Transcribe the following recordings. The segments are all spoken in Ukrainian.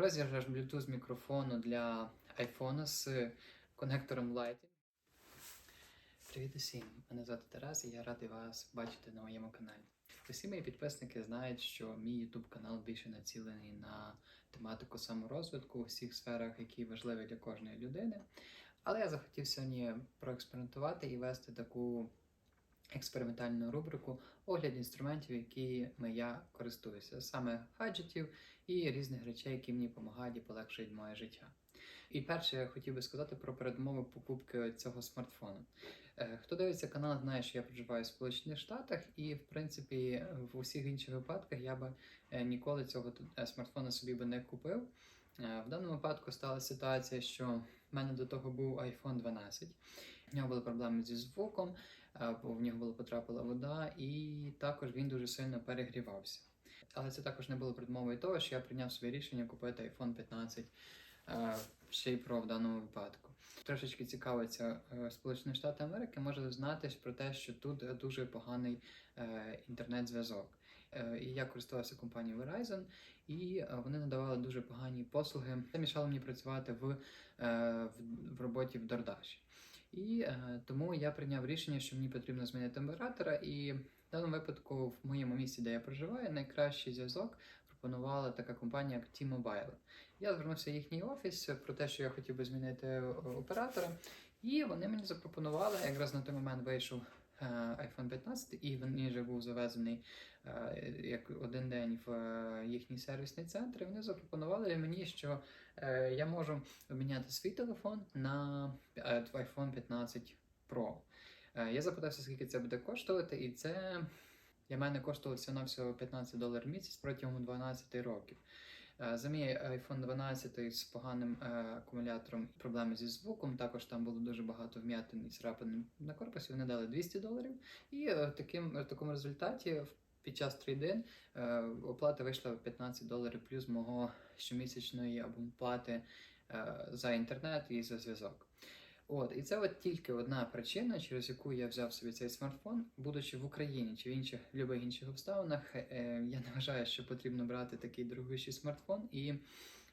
розіграш Bluetooth мікрофону для iPhone з конектором Lightning. Привіт усім! Мене звати Тарас і я радий вас бачити на моєму каналі. Усі мої підписники знають, що мій YouTube канал більше націлений на тематику саморозвитку у всіх сферах, які важливі для кожної людини. Але я захотів сьогодні проекспериментувати і вести таку експериментальну рубрику огляд інструментів, якими я користуюся, саме гаджетів і різних речей, які мені допомагають і полегшують моє життя. І перше, я хотів би сказати про передмови покупки цього смартфону. Е, Хто дивиться канал, знає, що я проживаю в Сполучених Штатах, і в принципі в усіх інших випадках я би е, ніколи цього е, смартфона собі би не купив. В даному випадку стала ситуація, що в мене до того був iPhone 12. В нього були проблеми зі звуком, в нього була потрапила вода, і також він дуже сильно перегрівався. Але це також не було предмовою того, що я прийняв своє рішення купити iPhone 15 е, ще й про в даному випадку. Трошечки цікавиться е, Сполучені Штати Америки, може дізнатись про те, що тут е, дуже поганий е, інтернет-зв'язок. Е, я користувався компанією Verizon, і е, вони надавали дуже погані послуги. Це мішало мені працювати в, е, в, в роботі в DoorDash. І е, тому я прийняв рішення, що мені потрібно змінити оператора. І в даному випадку, в моєму місці, де я проживаю, найкращий зв'язок пропонувала така компанія, як T-Mobile. Я звернувся в їхній офіс про те, що я хотів би змінити е, оператора, і вони мені запропонували. Якраз на той момент вийшов е, iPhone 15, і він вже був завезений як один день в е, їхній сервісний центр. І вони запропонували мені, що е, я можу обміняти свій телефон на е, iPhone 15 Pro. Е, Я запитався, скільки це буде коштувати, і це для мене коштувало всього всього 15 доларів в місяць протягом 12 років. Е, За мій iPhone 12 з поганим е, акумулятором проблеми зі звуком. Також там було дуже багато вм'ятин і царапин на корпусі. Вони дали 200 доларів. І е, в в такому результаті під час трейдин е, оплата вийшла в 15 доларів плюс мого щомісячної абонплати е, за інтернет і за зв'язок. От, і це от тільки одна причина, через яку я взяв собі цей смартфон, будучи в Україні чи в інших любих інших обставинах, е, я не вважаю, що потрібно брати такий дорогущий смартфон, і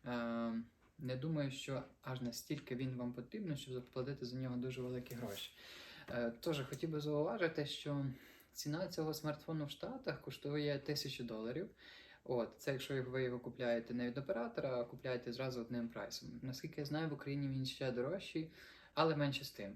е, не думаю, що аж настільки він вам потрібен, щоб заплатити за нього дуже великі гроші. Е, Тож хотів би зауважити, що ціна цього смартфону в Штатах коштує 1000 доларів. От, це якщо ви його купляєте не від оператора, а купляєте зразу одним прайсом. Наскільки я знаю, в Україні він ще дорожчий, але менше з тим.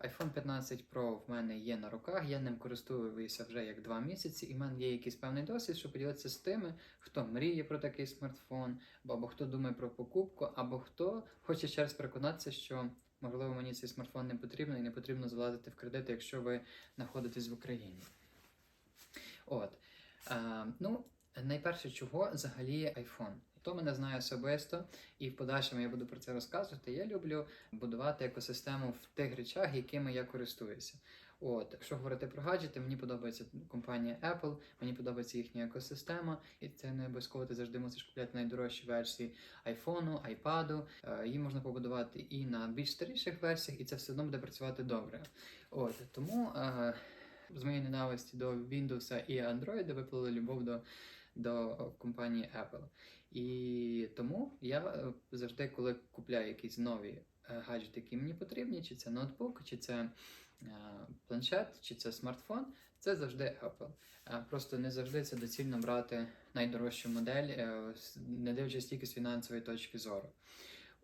iPhone 15 Pro в мене є на руках, я ним користуюся вже як два місяці, і в мене є якийсь певний досвід, щоб поділитися з тими, хто мріє про такий смартфон, або хто думає про покупку, або хто хоче ще раз переконатися, що можливо мені цей смартфон не потрібен і не потрібно залазити в кредити, якщо ви знаходитесь в Україні. От. Е, ну, найперше, чого взагалі iPhone. Хто мене знає особисто, і в подальшому я буду про це розказувати. Я люблю будувати екосистему в тих речах, якими я користуюся. От, якщо говорити про гаджети, мені подобається компанія Apple, мені подобається їхня екосистема, і це не обов'язково ти завжди мусиш купляти найдорожчі версії айфону, айпаду. Е, Її можна побудувати і на більш старіших версіях, і це все одно буде працювати добре. От тому е, з моєї ненависті до Windows і Android виплила любов до, до компанії Apple. І тому я е, завжди, коли купляю якісь нові е, гаджети, які мені потрібні, чи це ноутбук, чи це е, планшет, чи це смартфон, це завжди Apple. Просто не завжди це доцільно брати найдорожчу модель, не дивлячись тільки з фінансової точки зору.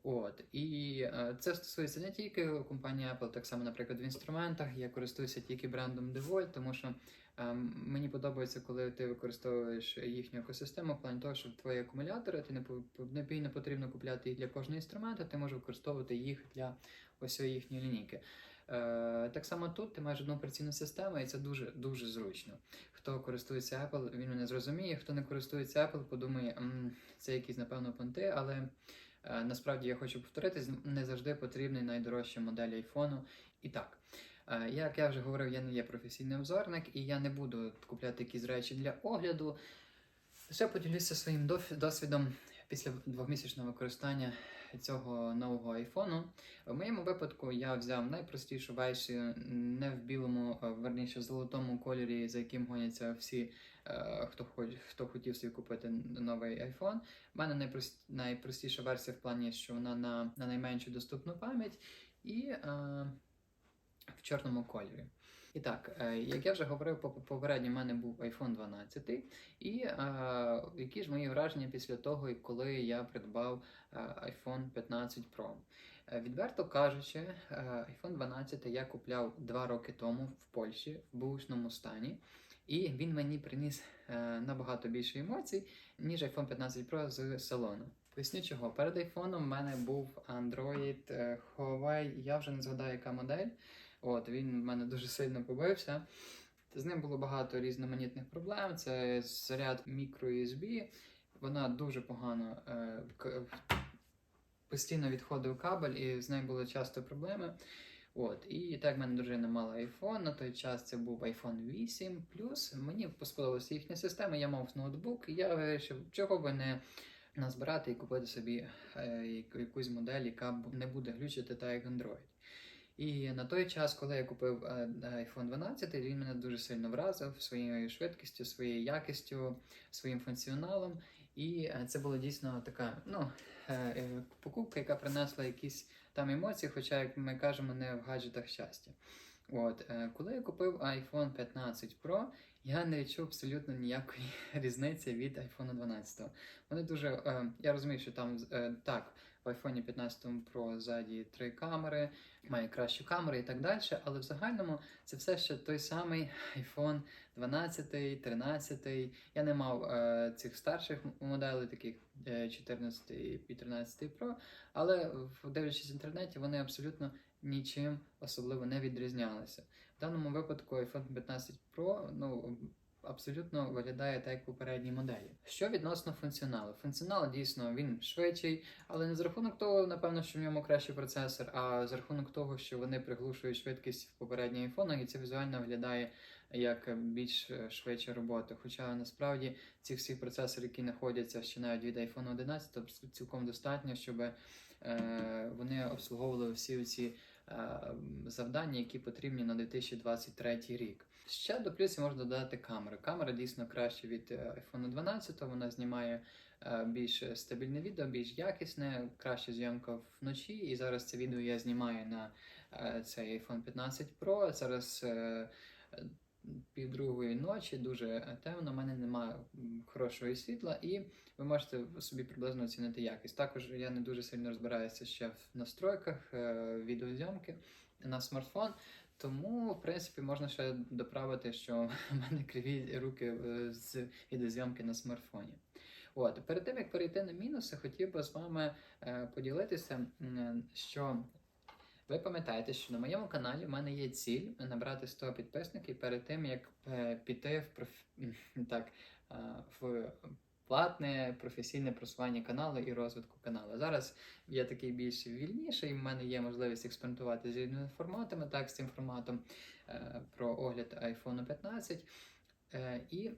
От і е, це стосується не тільки компанії Apple, так само, наприклад, в інструментах. Я користуюся тільки брендом DeWalt, тому що е, мені подобається, коли ти використовуєш їхню екосистему, в плані того, що твої акумулятори ти не не не потрібно купляти їх для кожного інструмента, ти можеш використовувати їх для ось їхньої лінійки. Е, так само тут ти маєш одну операційну систему, і це дуже дуже зручно. Хто користується Apple, він мене зрозуміє. Хто не користується Apple, подумає, «М, це якісь напевно понти, але Насправді я хочу повторитись, не завжди потрібний найдорожча модель айфону. І так, е, як я вже говорив, я не є професійний обзорник і я не буду купляти якісь речі для огляду. Лише поділюся своїм досвідом після двохмісячного використання цього нового айфону. В моєму випадку я взяв найпростішу версію, не в білому, а верніше в золотому кольорі, за яким гоняться всі е, хто хоч, хто хотів собі купити новий iPhone. У мене найпрос, найпростіша версія в плані, що вона на, на найменшу доступну пам'ять і е, в чорному кольорі. І так, е, як я вже говорив по- попередньо, в мене був iPhone 12. І е, які ж мої враження після того, коли я придбав е, iPhone 15 Pro? Відверто кажучи, iPhone 12 я купляв два роки тому в Польщі в бушному стані, і він мені приніс набагато більше емоцій, ніж iPhone 15 Pro з салону. Поясню чого. Перед iPhone в мене був Android Huawei, я вже не згадаю, яка модель. От, він в мене дуже сильно побився. З ним було багато різноманітних проблем. Це заряд microUSB. Вона дуже погано е, постійно відходив кабель, і з нею були часто проблеми. От, і так в мене дружина мала iPhone. На той час це був iPhone 8 Мені сподобалася їхня система, я мав ноутбук, і я вирішив, чого би не назбирати і купити собі е, якусь модель, яка не буде глючити так як Android. І на той час, коли я купив е, iPhone 12, він мене дуже сильно вразив своєю швидкістю, своєю якістю, своїм функціоналом. І е, це була дійсно така ну, е, покупка, яка принесла якісь там емоції, хоча, як ми кажемо, не в гаджетах щастя. От, коли я купив iPhone 15 Pro, я не відчув абсолютно ніякої різниці від iPhone 12. Вони дуже. Я розумію, що там так, в iPhone 15 Pro ззаді три камери, має кращу камеру і так далі, але в загальному це все ще той самий iPhone 12, 13. Я не мав е, цих старших моделей, таких е, 14 і 13 Pro, але дивлячись в інтернеті, вони абсолютно нічим особливо не відрізнялися. В даному випадку iPhone 15 Pro ну, абсолютно виглядає так, як попередні моделі. Що відносно функціоналу? Функціонал дійсно він швидший, але не за рахунок того, напевно, що в ньому кращий процесор, а за рахунок того, що вони приглушують швидкість в попередніх айфонах, і це візуально виглядає як більш швидша робота. Хоча насправді ці всі процесори, які знаходяться ще навіть від iPhone 11, то цілком достатньо, щоб е, вони обслуговували всі ці завдання, які потрібні на 2023 рік. Ще до плюсів можна додати камеру. Камера дійсно краще від е, iPhone 12, вона знімає е, більш стабільне відео, більш якісне, краща зйомка вночі. І зараз це відео я знімаю на е, цей iPhone 15 Pro. Зараз е, півдругої ночі, дуже темно, в мене немає хорошого світла, і ви можете собі приблизно оцінити якість. Також я не дуже сильно розбираюся ще в настройках е, відеозйомки на смартфон. Тому, в принципі, можна ще доправити, що в мене криві руки е, з відеозйомки на смартфоні. От, перед тим як перейти на мінуси, хотів би з вами е, поділитися, що ви пам'ятаєте, що на моєму каналі в мене є ціль набрати 100 підписників перед тим, як е, піти в проф... так, е, в платне професійне просування каналу і розвитку каналу. Зараз я такий більш вільніший, в мене є можливість експериментувати з різними форматами, так, з цим форматом е, про огляд iPhone 15. Е, і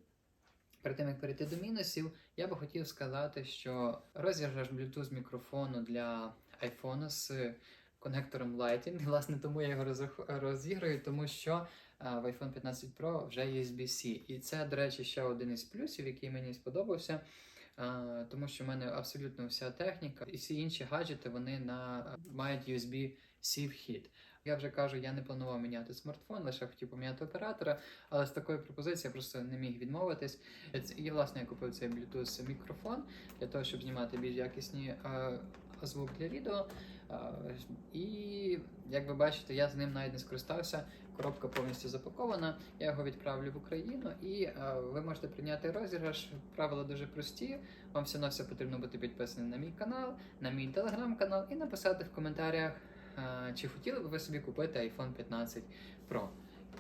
перед тим, як перейти до мінусів, я би хотів сказати, що розіграш Bluetooth мікрофону для iPhone з конектором Lightning, власне, тому я його розіграю, тому що е, в iPhone 15 Pro вже USB-C. І це, до речі, ще один із плюсів, який мені сподобався. е, Тому що в мене абсолютно вся техніка і всі інші гаджети вони на мають USB-C вхід. Я вже кажу, я не планував міняти смартфон, лише хотів поміняти оператора, але з такої пропозиції я просто не міг відмовитись. І власне я купив цей Bluetooth мікрофон для того, щоб знімати більш якісні е, звук для відео. І як ви бачите, я з ним навіть не скористався. Коробка повністю запакована. Я його відправлю в Україну, і ви можете прийняти розіграш. Правила дуже прості. Вам все на все потрібно бути підписаним на мій канал, на мій телеграм-канал і написати в коментарях, чи хотіли б ви собі купити iPhone 15 Pro.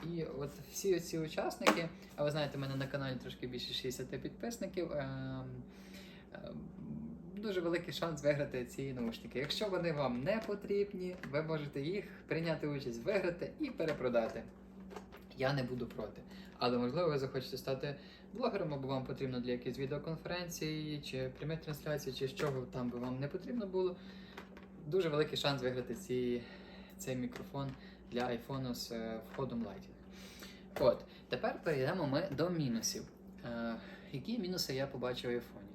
І от всі ці учасники, а ви знаєте, в мене на каналі трошки більше 60 підписників. ем, ем, Дуже великий шанс виграти ці наушники. Якщо вони вам не потрібні, ви можете їх прийняти участь, виграти і перепродати. Я не буду проти. Але можливо ви захочете стати блогером, або вам потрібно для якоїсь відеоконференції, чи прямих трансляцій, чи чого там би вам не потрібно було. Дуже великий шанс виграти ці, цей мікрофон для iPhone з е, входом Lightning. От, тепер перейдемо ми до мінусів. Е, які мінуси я побачив в айфоні?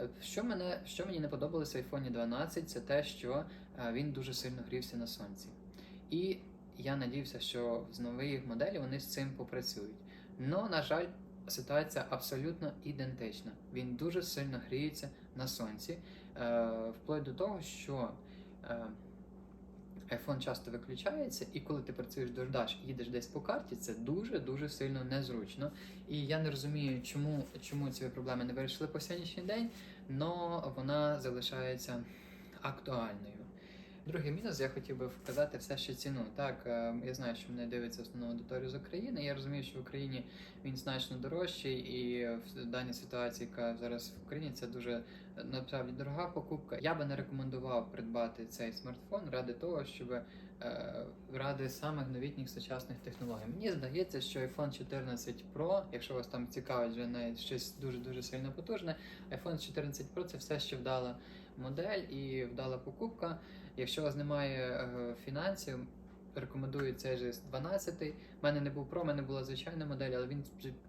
Е, Що, мене, що мені не подобалося в iPhone 12, це те, що е, він дуже сильно грівся на сонці. І я надіявся, що з нових моделі вони з цим попрацюють. Но, на жаль, ситуація абсолютно ідентична. Він дуже сильно гріється на сонці, е, вплоть до того, що iPhone часто виключається, і коли ти працюєш дождаш їдеш десь по карті, це дуже-дуже сильно незручно. І я не розумію, чому, чому ці проблеми не вирішили по сьогоднішній день, але вона залишається актуальною. Другий мінус я хотів би вказати все ще ціну. Так, е, я знаю, що мене дивиться основна аудиторія з України. Я розумію, що в Україні він значно дорожчий, і в даній ситуації, яка зараз в Україні, це дуже е, насправді дорога покупка. Я би не рекомендував придбати цей смартфон ради того, щоб е, ради самих новітніх сучасних технологій. Мені здається, що iPhone 14 Pro, якщо вас там цікавить вже не щось дуже дуже сильно потужне, iPhone 14 Pro це все ще вдала модель і вдала покупка. Якщо у вас немає е, фінансів, рекомендую цей же 12. У мене не був про, у мене була звичайна модель, але він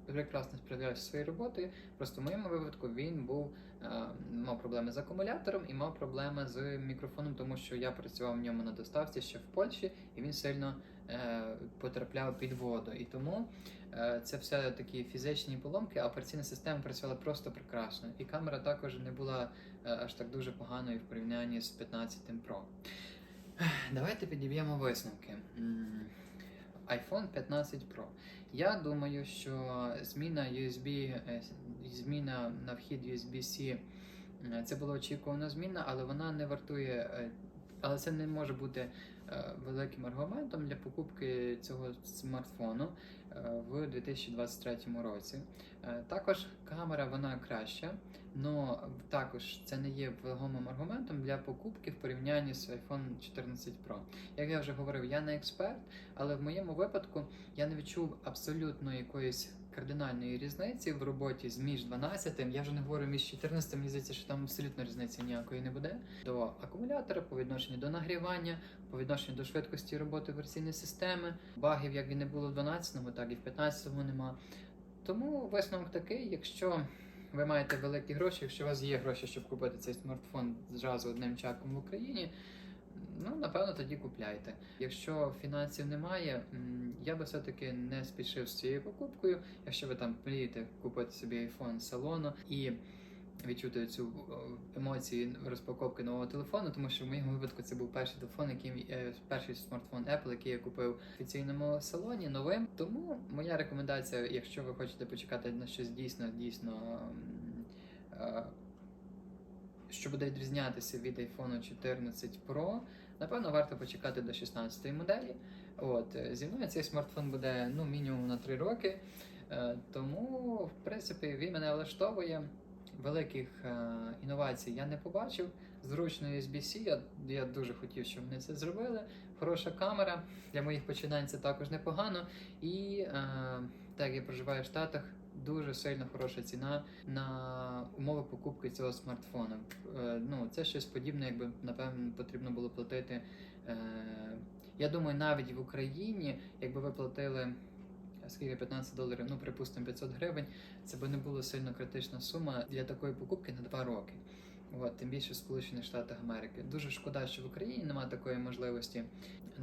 прекрасно справлявся своєю роботою. Просто в моєму випадку він був е, мав проблеми з акумулятором і мав проблеми з мікрофоном, тому що я працював в ньому на доставці ще в Польщі, і він сильно потрапляв під воду. І тому е, це все такі фізичні поломки, а операційна система працювала просто прекрасно. І камера також не була е, аж так дуже поганою в порівнянні з 15 Pro. Давайте підіб'ємо висновки. iPhone 15 Pro. Я думаю, що зміна USB, е, зміна на вхід USB-C е, це була очікувана зміна, але вона не вартує, е, але це не може бути е, великим аргументом для покупки цього смартфону. е, в 2023 році. Е, Також камера вона краща, але також це не є вагомим аргументом для покупки в порівнянні з iPhone 14 Pro. Як я вже говорив, я не експерт, але в моєму випадку я не відчув абсолютно якоїсь кардинальної різниці в роботі з між 12, я вже не говорю між 14, мені здається, що там абсолютно різниці ніякої не буде. До акумулятора, по відношенню до нагрівання, по відношенню до швидкості роботи операційної системи, багів, як і не було в 12-му, так і в 15-му нема. Тому висновок такий, якщо ви маєте великі гроші, якщо у вас є гроші, щоб купити цей смартфон зразу одним чаком в Україні, ну напевно тоді купляйте. Якщо фінансів немає, я би все-таки не спішив з цією покупкою. Якщо ви там мрієте купити собі iPhone салону і відчути цю о, емоції розпаковки нового телефону, тому що в моєму випадку це був перший телефон, який е, перший смартфон Apple, який я купив в офіційному салоні новим. Тому моя рекомендація, якщо ви хочете почекати на щось дійсно, дійсно. е, що буде відрізнятися від iPhone 14 Pro, напевно, варто почекати до 16-ї моделі. От, е, зі мною цей смартфон буде ну, мінімум на 3 роки. Е, Тому, в принципі, він мене влаштовує. Великих е, інновацій я не побачив. Зручно USB-C, я, я дуже хотів, щоб вони це зробили. Хороша камера для моїх починань це також непогано. І е, так я проживаю в Штатах, дуже сильно хороша ціна на умови покупки цього смартфону. Е, ну, це щось подібне, якби напевно потрібно було платити. Я думаю, навіть в Україні, якби ви платили скільки 15 доларів, ну припустимо 500 гривень, це би не було сильно критична сума для такої покупки на 2 роки. От, тим більше в Сполучених Штатах Америки. Дуже шкода, що в Україні немає такої можливості.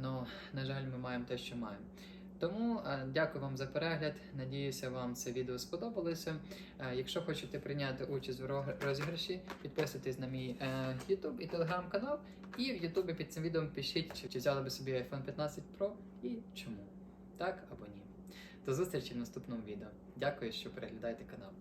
але, на жаль, ми маємо те, що маємо. Тому е, дякую вам за перегляд. Надіюся, вам це відео сподобалося. Е, якщо хочете прийняти участь в розіграші, підписуйтесь на мій е, YouTube і Telegram канал. І в YouTube під цим відео пишіть, чи взяли би собі iPhone 15 Pro і чому. Так або ні. До зустрічі в наступному відео. Дякую, що переглядаєте канал.